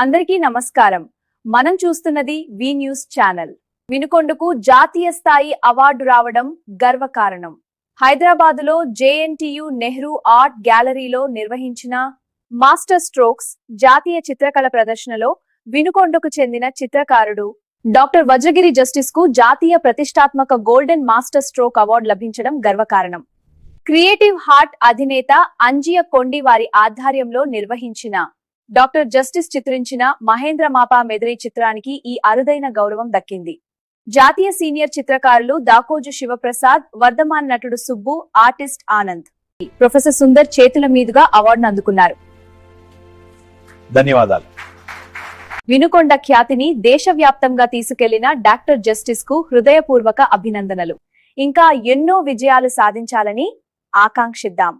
అందరికీ నమస్కారం. మనం చూస్తున్నది వి న్యూస్ ఛానల్. వినుకొండకు జాతీయ స్థాయి అవార్డు రావడం గర్వకారణం. హైదరాబాదులో జేఎన్టీయు నెహ్రూ ఆర్ట్ గ్యాలరీలో నిర్వహించిన మాస్టర్ స్ట్రోక్స్ జాతీయ చిత్రకళ ప్రదర్శనలో వినుకొండకు చెందిన చిత్రకారుడు డాక్టర్ వజ్రగిరి జస్టిస్కు జాతీయ ప్రతిష్టాత్మక గోల్డెన్ మాస్టర్ స్ట్రోక్ అవార్డు లభించడం గర్వకారణం. క్రియేటివ్ హార్ట్ అధినేత అంజియ కొండి వారి ఆధ్వర్యంలో నిర్వహించిన డాక్టర్ జస్టిస్ చిత్రించిన మహేంద్ర మాపా మెదిరి చిత్రానికి ఈ అరుదైన గౌరవం దక్కింది. జాతీయ సీనియర్ చిత్రకారులు దాకోజు శివప్రసాద్ వర్ధమాన్ నటుడు సుబ్బు ఆర్టిస్ట్ ఆనంద్. ప్రొఫెసర్ సుందర్ చేతుల మీదుగా అవార్డును అందుకున్నారు. ధన్యవాదాలు. వినుకొండ ఖ్యాతిని దేశవ్యాప్తంగా తీసుకెళ్ళిన డాక్టర్ జస్టిస్కు హృదయపూర్వక అభినందనలు. ఇంకా ఎన్నో విజయాలు సాధించాలని ఆకాంక్షిద్దాం.